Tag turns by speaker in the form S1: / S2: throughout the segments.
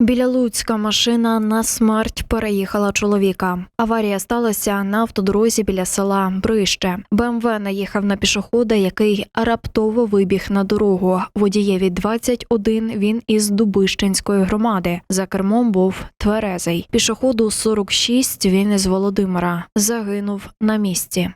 S1: Біля Луцька машина на смерть переїхала чоловіка. Аварія сталася на автодорозі біля села Брище. БМВ наїхав на пішохода, який раптово вибіг на дорогу. Водієві 21, він із Дубищенської громади. За кермом був тверезий. Пішоходу 46, він із Володимира. Загинув на місці.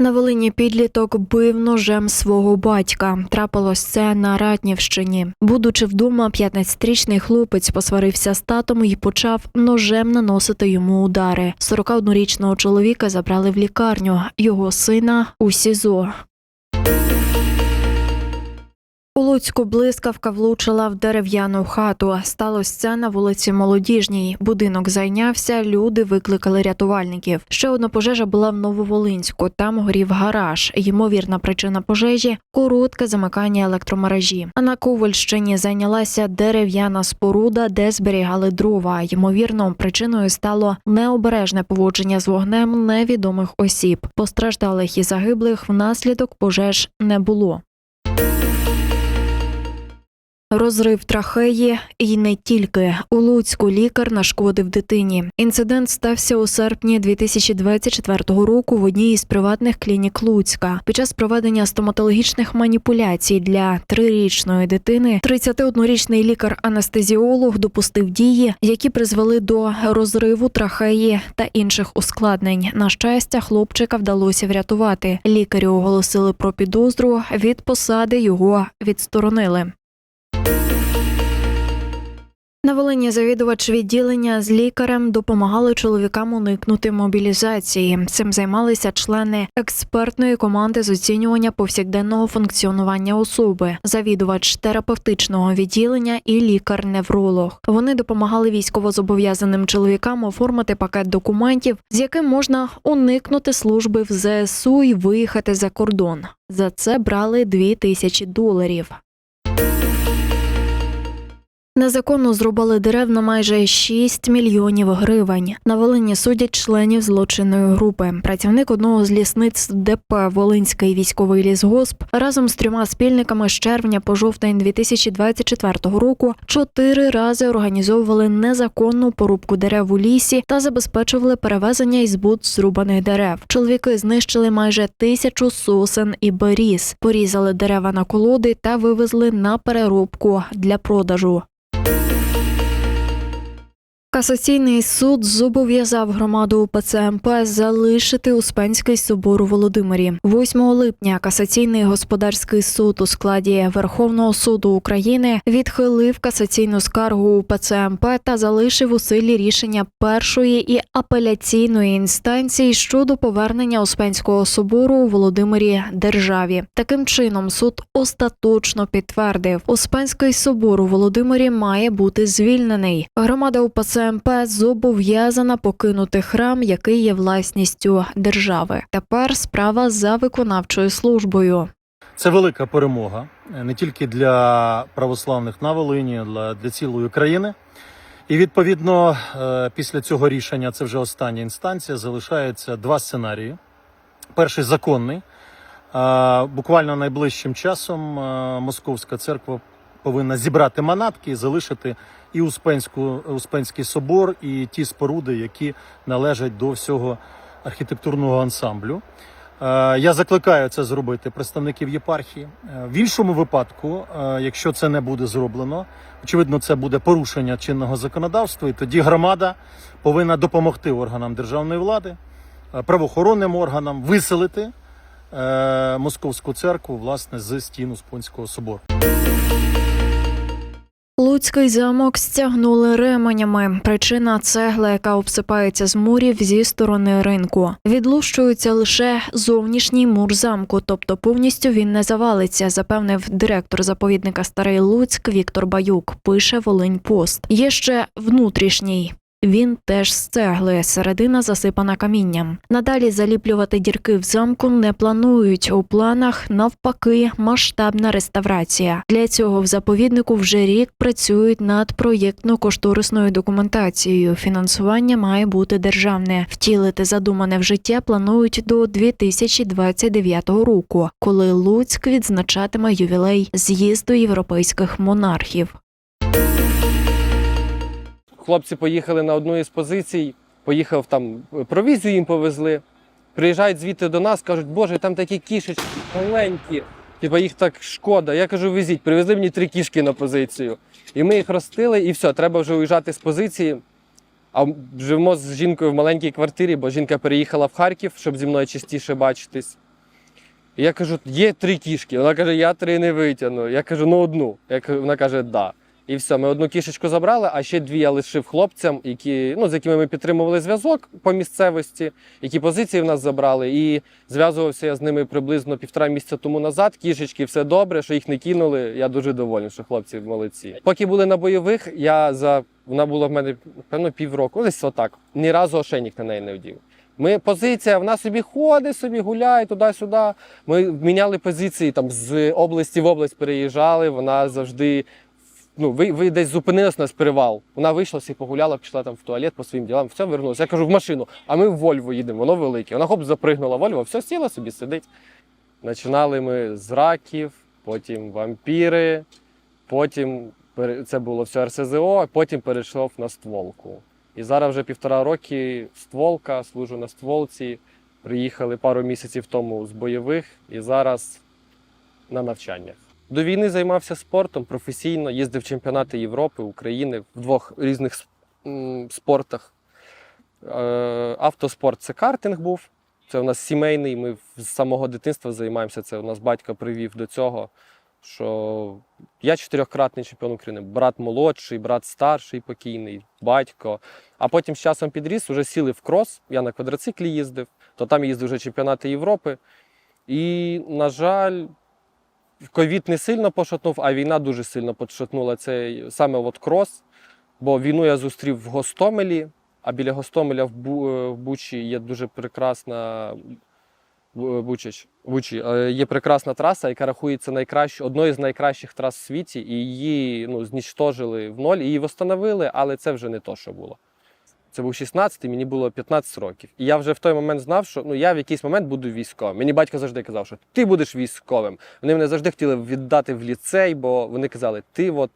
S1: На Волині підліток бив ножем свого батька. Трапилось це на Ратнівщині. Будучи вдома, 15-річний хлопець посварився з татом і почав ножем наносити йому удари. 41-річного чоловіка забрали в лікарню. Його сина у СІЗО. Луцьку блискавка влучила в дерев'яну хату. Сталося це на вулиці Молодіжній. Будинок зайнявся, люди викликали рятувальників. Ще одна пожежа була в Нововолинську. Там горів гараж. Ймовірна причина пожежі коротке замикання електромережі. А на Ковальщині зайнялася дерев'яна споруда, де зберігали дрова. Ймовірно, причиною стало необережне поводження з вогнем невідомих осіб. Постраждалих і загиблих внаслідок пожеж не було. Розрив трахеї і не тільки у Луцьку лікар нашкодив дитині. Інцидент стався у серпні 2024 року в одній із приватних клінік Луцька. Під час проведення стоматологічних маніпуляцій для трирічної дитини 31-річний лікар-анестезіолог допустив дії, які призвели до розриву трахеї та інших ускладнень. На щастя, хлопчика вдалося врятувати. Лікарю оголосили про підозру. Від посади його відсторонили. На Волині завідувач відділення з лікарем допомагали чоловікам уникнути мобілізації. Цим займалися члени експертної команди з оцінювання повсякденного функціонування особи, завідувач терапевтичного відділення і лікар-невролог. Вони допомагали військовозобов'язаним чоловікам оформити пакет документів, з яким можна уникнути служби в ЗСУ і виїхати за кордон. За це брали 2 тисячі доларів. Незаконно зрубали дерев на майже 6 мільйонів гривень. На Волині судять членів злочинної групи. Працівник одного з лісництв ДП Волинський військовий лісгосп разом з трьома спільниками з червня по жовтень 2024 року чотири рази організовували незаконну порубку дерев у лісі та забезпечували перевезення і збут зрубаних дерев. Чоловіки знищили майже тисячу сосен і беріз, порізали дерева на колоди та вивезли на переробку для продажу. Касаційний суд зобов'язав громаду УПЦ МП залишити Успенський собор у Володимирі. 8 липня касаційний господарський суд у складі Верховного суду України відхилив касаційну скаргу УПЦ МП та залишив у силі рішення першої і апеляційної інстанції щодо повернення Успенського собору у Володимирі державі. Таким чином суд остаточно підтвердив, Успенський собор у Володимирі має бути звільнений. Громада УПЦ МП зобов'язана покинути храм, який є власністю держави. Тепер справа за виконавчою службою.
S2: Це велика перемога е, не тільки для православних на Волині, але для цілої країни. І відповідно е, після цього рішення, це вже остання інстанція, залишається два сценарії. Перший законний. Е, Буквально найближчим часом Московська церква повинна зібрати манатки і залишити і Успенську, Успенський собор, і ті споруди, які належать до всього архітектурного ансамблю. Е, Я закликаю це зробити представників єпархії. Е, В іншому випадку, е, якщо це не буде зроблено, очевидно, це буде порушення чинного законодавства, і тоді громада повинна допомогти органам державної влади, правоохоронним органам виселити московську церкву власне з стін Успенського собору.
S1: Луцький замок стягнули ременями. Причина цегла, яка обсипається з мурів зі сторони ринку. Відлущується лише зовнішній мур замку, тобто повністю він не завалиться, запевнив директор заповідника Старий Луцьк Віктор Баюк. Пише Волинь Пост. Є ще внутрішній. Він теж з цегли, середина засипана камінням. Надалі заліплювати дірки в замку не планують. У планах навпаки масштабна реставрація. Для цього в заповіднику вже рік працюють над проєктно-кошторисною документацією. Фінансування має бути державне. Втілити задумане в життя планують до 2029 року, коли Луцьк відзначатиме ювілей з'їзду європейських монархів.
S3: Хлопці поїхали на одну із позицій, поїхав там, провізію їм повезли. Приїжджають звідти до нас, кажуть, боже, там такі кішечки маленькі. Типа їх так шкода. Я кажу, везіть, привезли мені три кішки на позицію. І ми їх ростили, і все, треба вже уїжджати з позиції. А живемо з жінкою в маленькій квартирі, бо жінка переїхала в Харків, щоб зі мною частіше бачитись. Я кажу, є три кішки. Вона каже, я три не витягну. Я кажу, ну одну. Вона каже, да. І все, ми одну кішечку забрали, а ще дві я лишив хлопцям, які, ну, з якими ми підтримували зв'язок по місцевості, які позиції в нас забрали. І зв'язувався я з ними приблизно півтора місяця тому назад. Кішечки, все добре, що їх не кинули. Я дуже довольний, що хлопці молодці. Поки були на бойових, я за вона була в мене певно півроку, десь отак. Ні разу ошейник на неї не вдів. Ми позиція, вона собі ходить, собі гуляє туди-сюди. Ми міняли позиції там з області в область переїжджали. Вона завжди. Ну, ви, ви десь зупинились на перевал. Вона вийшла, собі погуляла, пішла там в туалет по своїм ділам, все вернулася. Я кажу, в машину, а ми в Вольво їдемо, воно велике. Вона хоп, запригнула Вольво, все сіла собі, сидить. Починали ми з раків, потім вампіри, потім це було все РСЗО, а потім перейшов на стволку. І зараз вже півтора роки стволка, служу на стволці. Приїхали пару місяців тому з бойових і зараз на навчаннях. До війни займався спортом професійно, їздив чемпіонати Європи, України в двох різних спортах. Е, Автоспорт це картинг був. Це у нас сімейний. Ми з самого дитинства займаємося. Це у нас батько привів до цього. Що я чотирьохкратний чемпіон України, брат молодший, брат старший покійний, батько. А потім з часом підріс, вже сіли в крос. Я на квадроциклі їздив, то там їздив вже чемпіонати Європи. І, на жаль, ковід не сильно пошатнув, а війна дуже сильно пошатнула цей саме от крос. Бо війну я зустрів в Гостомелі, а біля Гостомеля в, Бу, е, в Бучі є дуже прекрасна Бу- Бучач, Бучі, е, є прекрасна траса, яка рахується найкращою, одною з найкращих трас в світі, і її ну, знічтожили в ноль, її встановили, але це вже не то, що було. Це був 16-й, мені було 15 років. І я вже в той момент знав, що ну, я в якийсь момент буду військовим. Мені батько завжди казав, що ти будеш військовим. Вони мене завжди хотіли віддати в ліцей, бо вони казали, ти от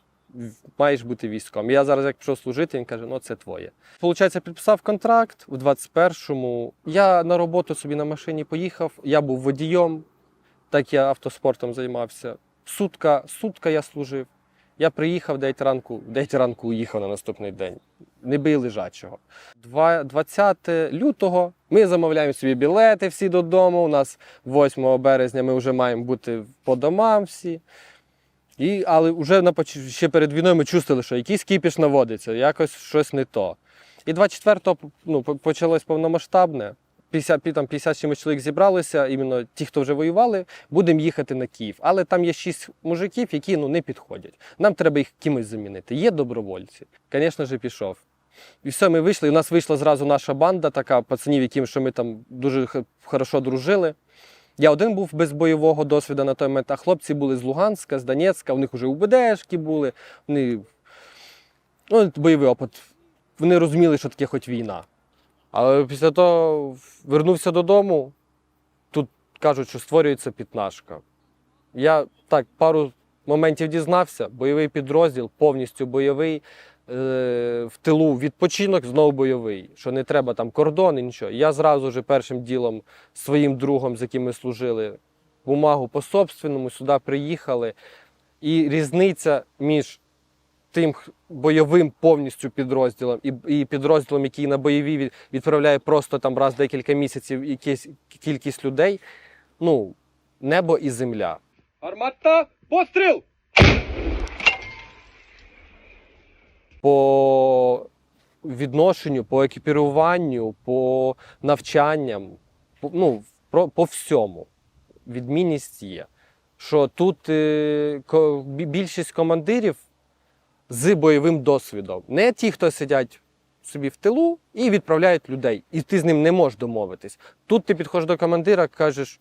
S3: маєш бути військовим. І я зараз, як пішов служити, він каже, ну це твоє. Получається, підписав контракт в 21-му. Я на роботу собі на машині поїхав, я був водієм, так я автоспортом займався. Сутка, сутка я служив. Я приїхав 9 ранку, в 9 ранку уїхав на наступний день. Не бий лежачого. 20 лютого ми замовляємо собі білети всі додому. У нас 8 березня ми вже маємо бути по домам всі. І, але вже на, ще перед війною ми чувствували, що якийсь кіпіш наводиться, якось щось не то. І 24-го ну, почалось повномасштабне. 50, там 50 чимось чоловік зібралося, іменно ті, хто вже воювали, будемо їхати на Київ. Але там є шість мужиків, які ну, не підходять. Нам треба їх кимось замінити. Є добровольці. Звісно ж, пішов. І все, ми вийшли. У нас вийшла зразу наша банда, така пацанів, яким що ми там дуже хорошо дружили. Я один був без бойового досвіду на той момент, а хлопці були з Луганська, з Донецька, у них вже УБДшки були. Вони ну, бойовий опит. Вони розуміли, що таке хоч війна. Але після того вернувся додому. Тут кажуть, що створюється пітнашка. Я так пару моментів дізнався. Бойовий підрозділ, повністю бойовий. Е, в тилу відпочинок, знову бойовий. Що не треба там кордони, нічого. Я зразу же першим ділом своїм другом, з яким ми служили, бумагу по собственному сюди приїхали. І різниця між тим бойовим повністю підрозділом і, і підрозділом, який на бойові від- відправляє просто там раз декілька місяців якісь кількість людей. Ну, небо і земля.
S4: Армата, постріл!
S3: По відношенню, по екіпіруванню, по навчанням, по, ну, про, по всьому. Відмінність є. Що тут е, більшість командирів з бойовим досвідом. Не ті, хто сидять собі в тилу і відправляють людей. І ти з ним не можеш домовитись. Тут ти підходиш до командира, кажеш.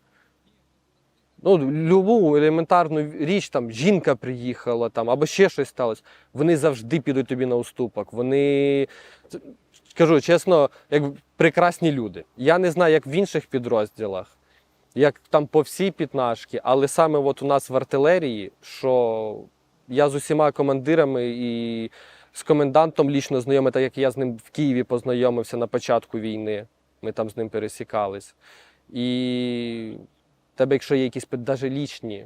S3: Ну, любу елементарну річ, там жінка приїхала, там, або ще щось сталося. Вони завжди підуть тобі на уступок. Вони скажу чесно, як прекрасні люди. Я не знаю, як в інших підрозділах, як там по всій пітнашки, але саме от у нас в артилерії, що я з усіма командирами і з комендантом лічно знайомий, так як я з ним в Києві познайомився на початку війни. Ми там з ним пересікались. І тебе, якщо є якісь навіть лічні,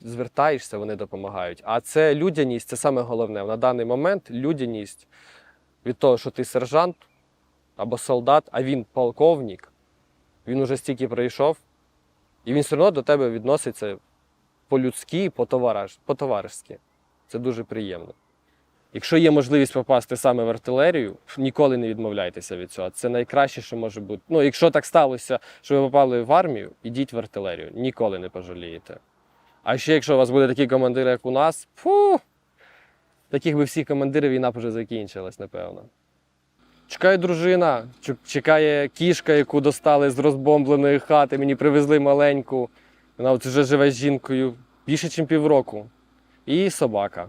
S3: звертаєшся, вони допомагають. А це людяність, це саме головне. На даний момент людяність від того, що ти сержант або солдат, а він полковник, він уже стільки пройшов, і він все одно до тебе відноситься по-людськи, по-товариш- по-товаришськи. Це дуже приємно. Якщо є можливість попасти саме в артилерію, ніколи не відмовляйтеся від цього. Це найкраще, що може бути. Ну, якщо так сталося, що ви попали в армію, ідіть в артилерію. Ніколи не пожалієте. А ще якщо у вас буде такі командири, як у нас, фу, таких би всіх командирів війна б вже закінчилась, напевно. Чекає дружина, чекає кішка, яку достали з розбомбленої хати. Мені привезли маленьку. Вона от вже живе з жінкою більше, ніж півроку. І собака.